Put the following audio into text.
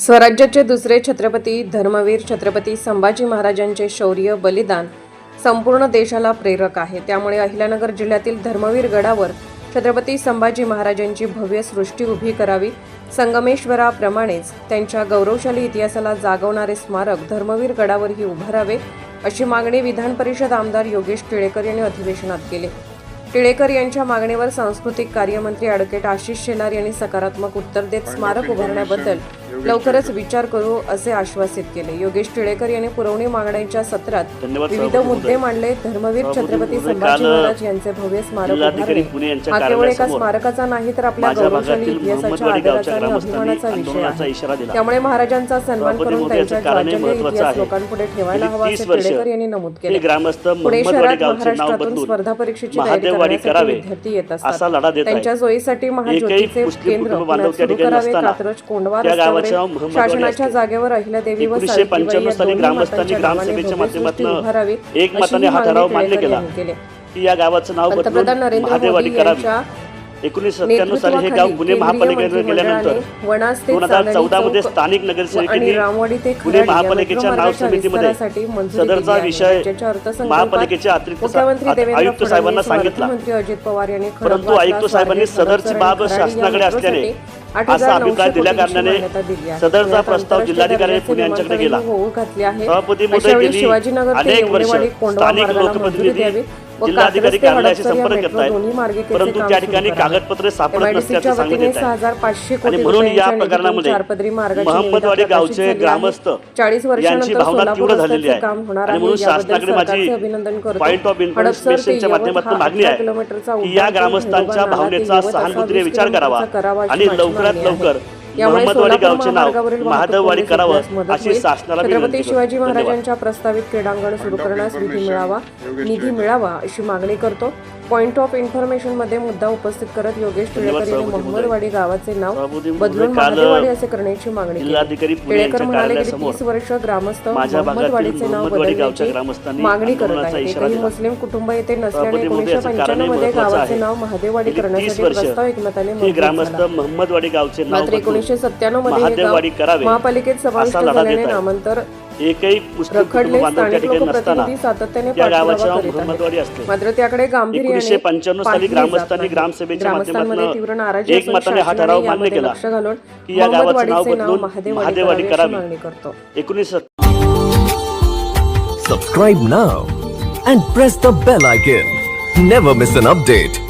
स्वराज्याचे दुसरे छत्रपती धर्मवीर छत्रपती संभाजी महाराजांचे शौर्य बलिदान संपूर्ण देशाला प्रेरक आहे. त्यामुळे अहिल्यानगर जिल्ह्यातील धर्मवीर गडावर छत्रपती संभाजी महाराजांची भव्य सृष्टी उभी करावी. संगमेश्वराप्रमाणेच त्यांच्या गौरवशाली इतिहासाला जागवणारे स्मारक धर्मवीर गडावरही उभारावे अशी मागणी विधान परिषद आमदार योगेश टिळेकर यांनी अधिवेशनात केली. टिळेकर यांच्या मागणीवर सांस्कृतिक कार्यमंत्री ॲडव्होकेट आशिष शेलार यांनी सकारात्मक उत्तर देत स्मारक उभारण्याबद्दल लवकरच विचार करू असे आश्वासित केले. योगेश टिळेकर यांनी पुरवणी मागण्यांच्या सत्रात विविध मुद्दे. मांडले. धर्मवीर छत्रपती संभाजी महाराज यांचे भव्य स्मारक हा केवळ एका स्मारकाचा नाही तर आपल्या गौरवशाली इतिहासाच्या आदराचा आणि अभिमानाचा विषय आहे. त्यामुळे महाराजांचा सन्मान करून त्यांच्या महत्त्वाचं इतिहास. लोकांपुढे ठेवायला हवा असे टिळेकर यांनी नमूद केले. पुणे शहरात महाराष्ट्रातून स्पर्धा परीक्षेची तयारी करण्यासाठी विद्यार्थी येत असा असतात त्यांच्या सोयीसाठी महाज्योतीचे केंद्र सुरू करावे कात्रज कोंढवा शासनाच्या. जागेवर अहिल्यादेवी व एकोणीसशे पंच्याण्णव साली ग्रामस्थांनी ग्रामसभेच्या माध्यमातून एक मताने ही ठराव मान्य केला. की या गावाचं नाव पंतप्रधान बदलून नरेंद्र करावी यांच्या एकोणीसशे सत्त्याण्णव साली हे गाव पुणे गेल्यानंतर दोन हजार चौदा मध्ये स्थानिक नगरसेवकांनी पुणे महापालिकेच्या नाव समितीमध्ये सदरचा. विषय राज्याच्या अर्थसंकल्पात महापालिकेचे अतिरिक्त मुख्यमंत्री सा- देवेंद्र आयुक्त साहेबांना सांगितला. परंतु आयुक्त साहेबांनी सदरची बाब शासनाकडे असल्याने मेट्रोसाठी 8,900 असा अभिप्राय दिल्या कारणाने. सदरचा प्रस्ताव जिल्हाधिकारी पुणे यांच्याकडे गेला. सभापती महोदय गेली अनेक वर्ष स्थानिक लोकप्रतिनिधी जिल्हाधिकारी कार्यालयाशी संपर्क करतायत परंतु त्या ठिकाणी. कागदपत्रे सापडत नसल्याचं सांगण्यात वतीने येत आहे 6,500 कोटी आणि म्हणून या प्रकरणामध्ये महम्मदवाडी निविदा गावचे. ग्रामस्थ 40 यांची भावना तीव्र झालेली आहे आणि म्हणून शासनाकडे माझी पॉईंट ऑफ इन्फॉर्मेशनच्या माध्यमातून मागणी 18 आहे की या ग्रामस्थांच्या भावनेचा सहानुभूतीने 20 विचार करावा आणि लवकरात. लवकर सोलापूर गावचे नाव महादेववाडी करावं अशी. शासनाला छत्रपती विनंती शिवाजी. महाराजांच्या प्रस्तावित क्रीडांगण सुरू करण्यास निधी मिळावा निधी मिळावा अशी मागणी करतो पॉइंट ऑफ इन्फॉर्मेशनमध्ये मुद्दा उपस्थित करत योगेश टिळेकर यांनी सभापती मोहम्मदवाडी गावाचे नाव बदलून महादेववाडी असे करण्याची मागणी केली जिल्हाधिकारी पुणे टिळेकर यांच्या म्हणाले गेली कार्यालयासमोर तीस वर्ष ग्रामस्थ मोहम्मदवाडीचे नाव बदलण्याची ग्रामस्थांनी मागणी करत आहे एकही. मुस्लिम कुटुंब येथे नसल्याने एकोणीसशे पंच्याण्णवमध्ये गावाचे. नाव महादेववाडी करण्यासाठी प्रस्ताव एकमताने ग्रामस्थ झाला मोहम्मदवाडी गावचे नाव मात्र बदलून एकोणीसशे सत्त्याण्णवमध्ये महादेववाडी गाव करावे महापालिकेत समाविष्ट असा लढा झाल्याने देत. नामांतर एकही मुस्लिम कुटुंब रखडले बांधव त्या स्थानिक ठिकाणी नसताना लोकप्रतिनिधी सातत्याने पाठपुरावा करीत असते मात्र त्याकडे गांभीर्याने एकोणीसशे पंच्याण्णव साली पाहिली जात ग्रामस्थांनी नाही. ग्रामसभेच्या ग्रामस्थांमध्ये तीव्र माध्यमातून नाराजी एक असून मताने हा शासनाने ठराव मान्य यामध्ये केला लक्ष घालून की या गावाचं नाव मोहम्मदवाडीचे नाव बदलून महादेववाडी महादेववाडी करावे अशी करावी. मागणी करतो एकोणीसशे Subscribe now and press the bell icon. Never miss an update.